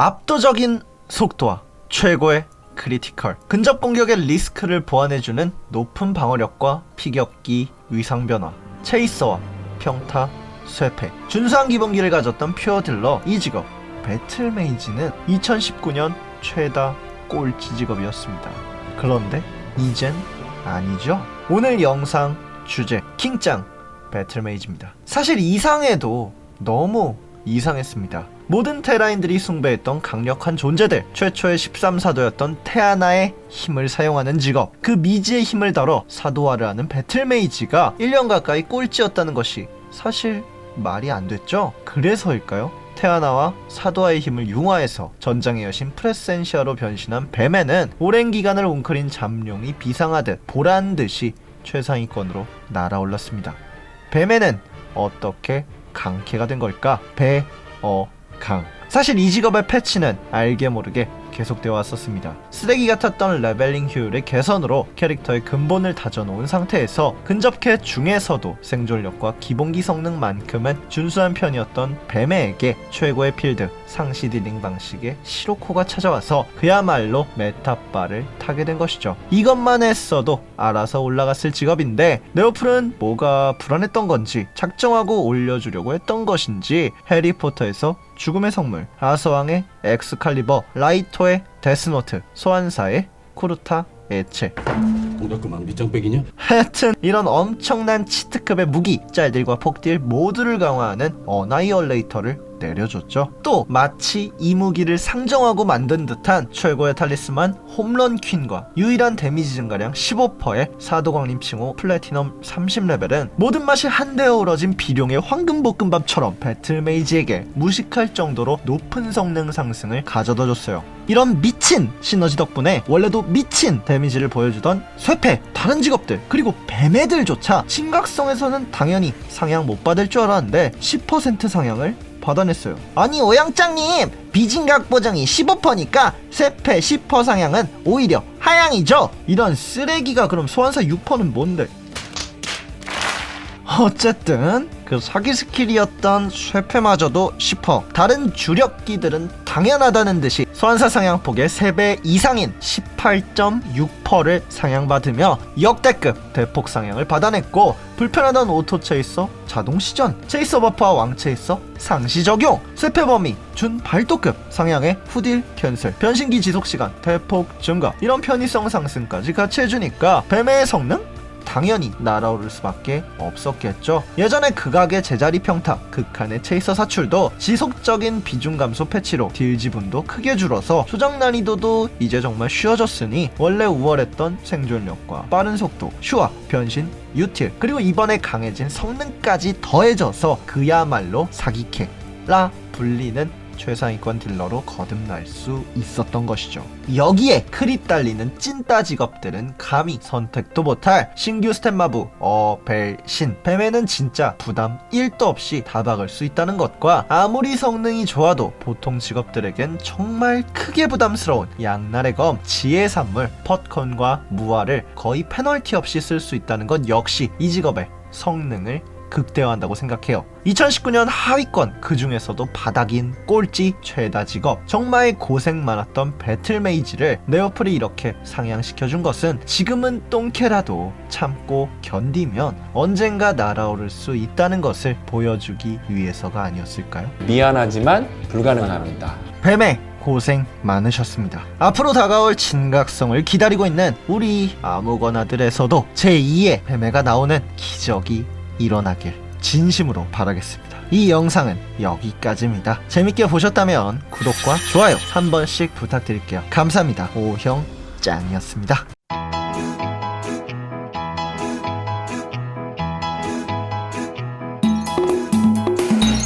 압도적인 속도와 최고의 크리티컬 근접 공격의 리스크를 보완해주는 높은 방어력과 피격기 위상 변화 체이서와 평타 쇠패 준수한 기본기를 가졌던 퓨어 딜러 이 직업 배틀 메이지는 2019년 최다 꼴찌 직업이었습니다. 그런데 이젠 아니죠. 오늘 영상 주제 킹짱 배틀 메이지입니다. 사실 이상해도 너무 이상했습니다. 모든 테라인들이 숭배했던 강력한 존재들, 최초의 13사도였던 테아나의 힘을 사용하는 직업, 그 미지의 힘을 다뤄 사도화를 하는 배틀메이지가 1년 가까이 꼴찌였다는 것이 사실 말이 안 됐죠? 그래서일까요? 테아나와 사도화의 힘을 융화해서 전장의 여신 프레센시아로 변신한 뱀에는 오랜 기간을 웅크린 잠룡이 비상하듯 보란 듯이 최상위권으로 날아올랐습니다. 뱀에는 어떻게 강캐가 된 걸까? 배, 어, 강. 사실 이 직업의 패치는 알게 모르게 계속되어 왔었습니다. 쓰레기 같았던 레벨링 효율의 개선으로 캐릭터의 근본을 다져놓은 상태에서 근접캐 중에서도 생존력과 기본기 성능만큼은 준수한 편이었던 뱀에게 최고의 필드 상시 딜링 방식의 시로코가 찾아와서 그야말로 메타바를 타게 된 것이죠. 이것만 했어도 알아서 올라갔을 직업인데 네오플은 뭐가 불안했던 건지 작정하고 올려주려고 했던 것인지 해리포터에서 죽음의 성물, 아서왕의 엑스칼리버, 라이토의 데스노트, 소환사의 쿠르타 애체 동작 그만 밑장빼기냐? 하여튼 이런 엄청난 치트급의 무기, 짤들과 폭딜 모두를 강화하는 어나이얼레이터를 내려줬죠. 또 마치 이 무기를 상정하고 만든 듯한 최고의 탈리스만 홈런 퀸과 유일한 데미지 증가량 15%의 사도광림 칭호 플래티넘 30레벨은 모든 맛이 한데 어우러진 비룡의 황금볶음밥처럼 배틀메이지에게 무식할 정도로 높은 성능 상승을 가져다 줬어요. 이런 미친 시너지 덕분에 원래도 미친 데미지를 보여주던 쇠패, 다른 직업들, 그리고 뱀애들조차 심각성에서는 당연히 상향 못 받을 줄 알았는데 10% 상향을 받아냈어요. 아니 오양짱님 비진각 보정이 15%니까 쇠패 10% 상향은 오히려 하향이죠. 이런 쓰레기가 그럼 소환사 6%는 뭔데? 어쨌든 그 사기 스킬이었던 쇠패마저도 10% 다른 주력기들은 당연하다는 듯이 소환사 상향폭의 3배 이상인 18.6%를 상향받으며 역대급 대폭 상향을 받아냈고 불편하던 오토 체이서 자동 시전 체이서 버프와 왕 체이서 상시 적용 쇠패 범위 준 발도급 상향의 후딜 캔슬 변신기 지속 시간 대폭 증가 이런 편의성 상승까지 같이 해주니까 뱀의 성능 당연히 날아오를 수밖에 없었겠죠. 예전에 극악의 제자리 평타, 극한의 체이서 사출도 지속적인 비중 감소 패치로 딜 지분도 크게 줄어서 조작 난이도도 이제 정말 쉬워졌으니 원래 우월했던 생존력과 빠른 속도, 슈화, 변신, 유틸 그리고 이번에 강해진 성능까지 더해져서 그야말로 사기캐라 불리는 최상위권 딜러로 거듭날 수 있었던 것이죠. 여기에 크립 달리는 찐따 직업들은 감히 선택도 못할 신규 스탠마부 어벨신 뱀에는 진짜 부담 1도 없이 다 박을 수 있다는 것과 아무리 성능이 좋아도 보통 직업들에겐 정말 크게 부담스러운 양날의 검 지혜 산물 펫컨과 무화를 거의 페널티 없이 쓸 수 있다는 것 역시 이 직업의 성능을 극대화한다고 생각해요. 2019년 하위권 그 중에서도 바닥인 꼴찌 최다 직업 정말 고생 많았던 배틀메이지를 네오플이 이렇게 상향시켜준 것은 지금은 똥캐라도 참고 견디면 언젠가 날아오를 수 있다는 것을 보여주기 위해서가 아니었을까요? 미안하지만 불가능합니다. 뱀의 고생 많으셨습니다. 앞으로 다가올 진각성을 기다리고 있는 우리 아무거나들에서도 제2의 뱀애가 나오는 기적이 일어나길 진심으로 바라겠습니다. 이 영상은 여기까지입니다. 재밌게 보셨다면 구독과 좋아요 한 번씩 부탁드릴게요. 감사합니다. 오형 짱이었습니다.